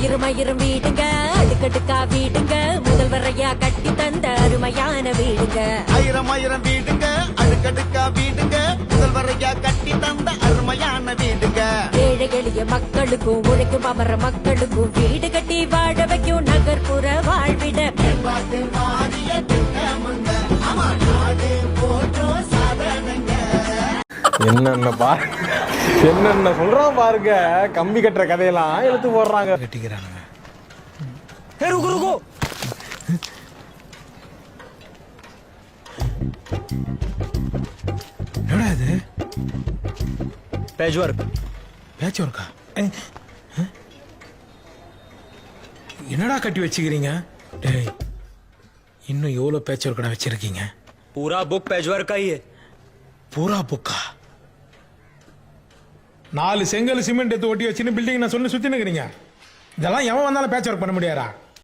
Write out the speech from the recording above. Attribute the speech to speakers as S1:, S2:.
S1: ஆயிரம் ஆயிரம் வீடுங்க. அடுக்கடுக்கா வீடுங்க. முதல்வரையா கட்டி தந்த அருமையான வீடுங்க.
S2: ஆயிரம் ஆயிரம் வீடுங்க. அடுக்கடுக்கா வீடுங்க. முதல்வரையா கட்டி தந்த அருமையான வீடுங்க.
S1: ஏழை எளிய மக்களுக்கும் உழைக்கும் அமர மக்களுக்கும் வீடு கட்டி வாழ வைக்கும் நகர்ப்புற வாழ்விட.
S3: என்னென்ன பா என்னென்ன சொல்றான் பாருங்க. கம்பி கட்டுற கதையெல்லாம் எழுத்து போடுறாங்க.
S4: கட்டிக்கிறானுங்க என்னடா இது?
S5: பேஜ் ஒர்க்
S4: பேஜ் ஒர்க்கா என்னடா கட்டி வச்சுக்கிறீங்க? டேய் இன்னும் எவ்வளோ பேச்சு ஒர்க்கடா வச்சிருக்கீங்க?
S5: பூரா புக் பேஜ் ஒர்க்
S4: பூரா புக்கா நாலு செங்கல் சிமெண்ட் எடுத்து ஒட்டி வச்சுன்னு பில்டிங் நான் சொன்ன சுற்றி நிற்கிறீங்க இதெல்லாம் எவன் வந்தாலும் பேட்ச் ஒர்க் பண்ண முடியாதா?